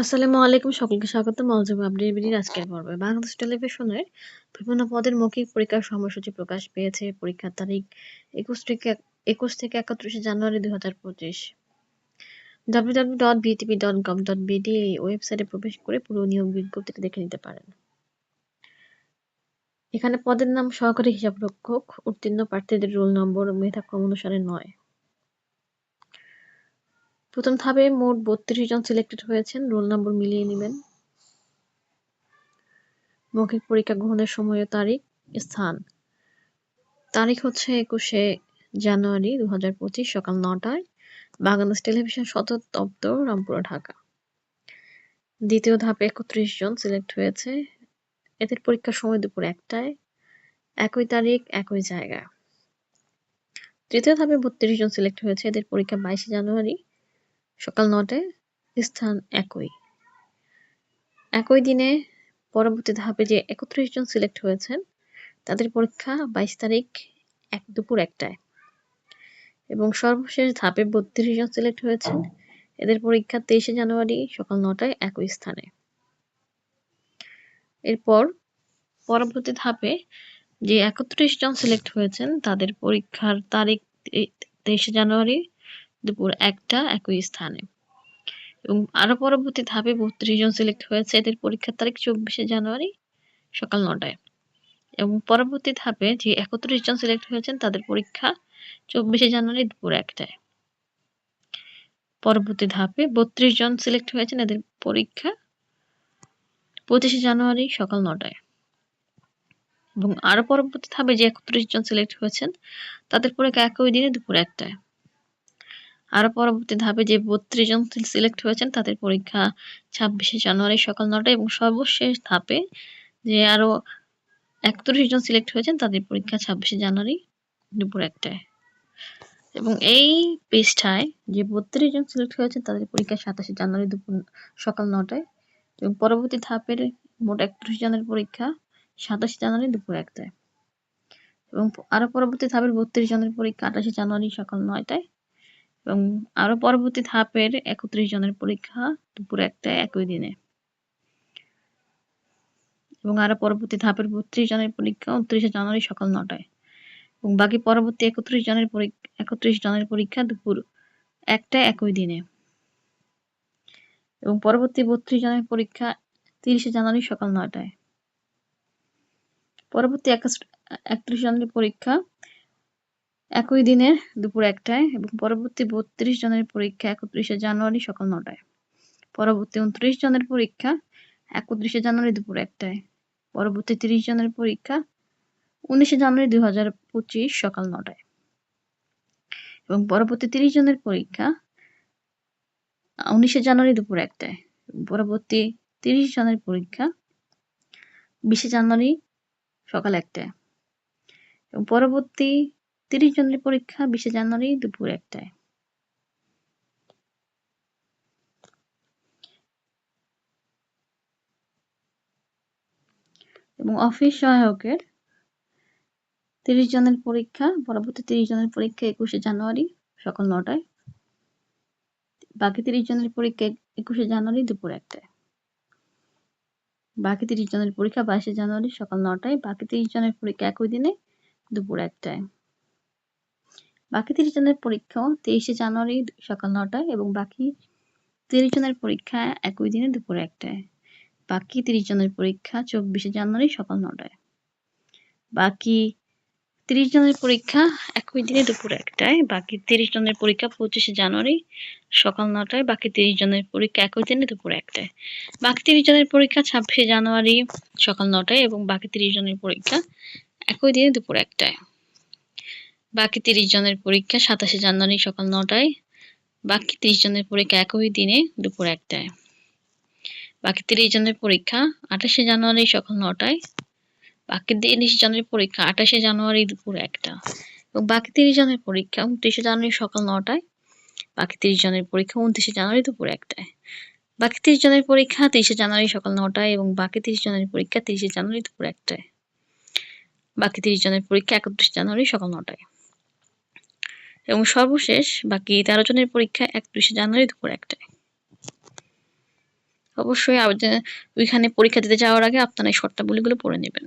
আসসালামু আলাইকুম, সকলকে স্বাগত মলজব আপডেট বিডির আজকের পর্বে। বাংলাদেশ টেলিভিশনের বিভিন্ন পদের মৌখিক পরীক্ষার সময়সূচি প্রকাশ পেয়েছে। পরীক্ষার তারিখ একুশ থেকে একুশ থেকে একত্রিশে জানুয়ারি দুই হাজার পঁচিশ। WW dot BTV dot gov dot BD এই ওয়েবসাইটে প্রবেশ করে পুরো নিয়োগ বিজ্ঞপ্তিটা দেখে নিতে পারেন। এখানে পদের নাম সহকারী হিসাবরক্ষক, উত্তীর্ণ প্রার্থীদের রোল নম্বর মেধাক্রম অনুসারে নয়। প্রথম ধাপে মোট বত্রিশ জন সিলেক্টেড হয়েছেন। রোল নম্বর মিলিয়ে নেবেন। মৌখিক পরীক্ষা গ্রহণের সময় ও তারিখ, স্থান। তারিখ হচ্ছে একুশে জানুয়ারি দু হাজার পঁচিশ সকাল নটায় বাংলাদেশ টেলিভিশন সদর দপ্তর, রামপুরা, ঢাকা। দ্বিতীয় ধাপে একত্রিশ জন সিলেক্ট হয়েছে। এদের পরীক্ষার সময় দুপুর একটায়। একই তারিখ, একই জায়গা তৃতীয় ধাপে বত্রিশ জন সিলেক্ট হয়েছে। এদের পরীক্ষা বাইশে জানুয়ারি সকাল নটায় স্থান একই। একই দিনে পরবর্তী ধাপে যে একত্রিশ জন সিলেক্ট হয়েছেন, তাদের পরীক্ষা বাইশ তারিখ এক দুপুর একটায়। এবং সর্বশেষ ধাপে বত্রিশ জন সিলেক্ট হয়েছেন, এদের পরীক্ষা তেইশে জানুয়ারি সকাল নটায় একই স্থানে। এরপর পরবর্তী ধাপে যে একত্রিশ জন সিলেক্ট হয়েছেন, তাদের পরীক্ষার তারিখ তেইশে জানুয়ারি দুপুর একটা একই স্থানে। এবং আরও পরবর্তী ধাপে বত্রিশ জন সিলেক্ট হয়েছে। এদের পরীক্ষার তারিখ চব্বিশে জানুয়ারি সকাল নটায়। এবং পরবর্তী ধাপে যে একত্রিশ জন সিলেক্ট হয়েছেন, তাদের পরীক্ষা চব্বিশে জানুয়ারি দুপুর একটায়। পরবর্তী ধাপে বত্রিশ জন সিলেক্ট হয়েছেন, এদের পরীক্ষা পঁচিশে জানুয়ারি সকাল নটায়। এবং আরও পরবর্তী ধাপে যে একত্রিশ জন সিলেক্ট হয়েছেন, তাদের পরীক্ষা একই দিনে দুপুর একটায়। আরও পরবর্তী ধাপে যে বত্রিশ জন সিলেক্ট হয়েছেন, তাদের পরীক্ষা ছাব্বিশে জানুয়ারি সকাল নটায় এবং সর্বশেষ ধাপে যে আরও একত্রিশ জন সিলেক্ট হয়েছেন, তাদের পরীক্ষা ছাব্বিশে জানুয়ারি দুপুর একটায়। এবং এই পৃষ্ঠায় যে বত্রিশ জন সিলেক্ট হয়েছেন, তাদের পরীক্ষা সাতাশে জানুয়ারি দুপুর সকাল নটায় এবং পরবর্তী ধাপের মোট একত্রিশ জনের পরীক্ষা সাতাশে জানুয়ারি দুপুর একটায়। এবং আরও পরবর্তী ধাপের বত্রিশ জনের পরীক্ষা আঠাশে জানুয়ারি সকাল নয়টায় এবং আরও পরবর্তী ধাপের একত্রিশ জনের পরীক্ষা দুপুর একটায় একই দিনে। এবং আরও পরবর্তী ধাপের বত্রিশ জনের পরীক্ষা উনত্রিশে জানুয়ারি সকাল নটায়। এবং বাকি পরবর্তী একত্রিশ জনের পরীক্ষা একত্রিশ জনের পরীক্ষা দুপুর একটায় একই দিনে। এবং পরবর্তী বত্রিশ জনের পরীক্ষা তিরিশে জানুয়ারি সকাল নটায়। পরবর্তী একত্রিশ জনের পরীক্ষা একই দিনে দুপুর একটায় এবং পরবর্তী বত্রিশ জনের পরীক্ষা একত্রিশে জানুয়ারি সকাল নটায়। পরবর্তী উনত্রিশ জনের পরীক্ষা একত্রিশে জানুয়ারি দুপুর একটায়। পরবর্তী তিরিশ জনের পরীক্ষা উনিশে জানুয়ারি দুই হাজার পঁচিশ সকাল নটায়। এবং পরবর্তী তিরিশ জনের পরীক্ষা উনিশে জানুয়ারি দুপুর একটায়। পরবর্তী তিরিশ জনের পরীক্ষা বিশে জানুয়ারি সকাল একটায়। এবং পরবর্তী তিরিশ জনের পরীক্ষা বিশে জানুয়ারি দুপুর একটায়। এবং অফিস সহায়কের তিরিশ জনের পরীক্ষা, পরবর্তী তিরিশ জনের পরীক্ষা একুশে জানুয়ারি সকাল নটায়। বাকি তিরিশ জনের পরীক্ষা একুশে জানুয়ারি দুপুর একটায়। বাকি তিরিশ জনের পরীক্ষা বাইশে জানুয়ারি সকাল নটায়, বাকি তিরিশ জনের পরীক্ষা একই দিনে দুপুর একটায়। বাকি তিরিশ জনের পরীক্ষা তেইশে জানুয়ারি সকাল নটায় এবং বাকি তিরিশ জনের পরীক্ষা একই দিনে দুপুর একটায়। বাকি তিরিশ জনের পরীক্ষা চব্বিশে জানুয়ারি সকাল নটায়। বাকি তিরিশ জনের পরীক্ষা একই দিনে দুপুর একটায়। বাকি তিরিশ জনের পরীক্ষা পঁচিশে জানুয়ারি সকাল নটায়। বাকি তিরিশ জনের পরীক্ষা একই দিনে দুপুর একটায়। বাকি তিরিশ জনের পরীক্ষা ছাব্বিশে জানুয়ারি সকাল নটায় এবং বাকি তিরিশ জনের পরীক্ষা একই দিনে দুপুর একটায়। বাকি তিরিশ জনের পরীক্ষা সাতাশে জানুয়ারি সকাল নটায়। বাকি তিরিশ জনের পরীক্ষা একই দিনে দুপুর একটায়। বাকি তিরিশ জনের পরীক্ষা আঠাশে জানুয়ারি সকাল নটায়। বাকি তিরিশ জনের পরীক্ষা আঠাশে জানুয়ারি দুপুর একটা। এবং বাকি তিরিশ জনের পরীক্ষা উনত্রিশে জানুয়ারি সকাল নটায়। বাকি তিরিশ জনের পরীক্ষা উনত্রিশে জানুয়ারি দুপুর একটায়। বাকি তিরিশ জনের পরীক্ষা তিরিশে জানুয়ারি সকাল নটায় এবং বাকি তিরিশ জনের পরীক্ষা তিরিশে জানুয়ারি দুপুর একটায়। বাকি তিরিশ জনের পরীক্ষা একত্রিশ জানুয়ারি সকাল নটায়। এবং সর্বশেষ বাকি তেরো জনের পরীক্ষা একত্রিশে জানুয়ারি দুপুর একটায়। অবশ্যই আবেদন ওইখানে পরীক্ষা দিতে যাওয়ার আগে আপনারা এই শর্তাবলীগুলো পড়ে নেবেন।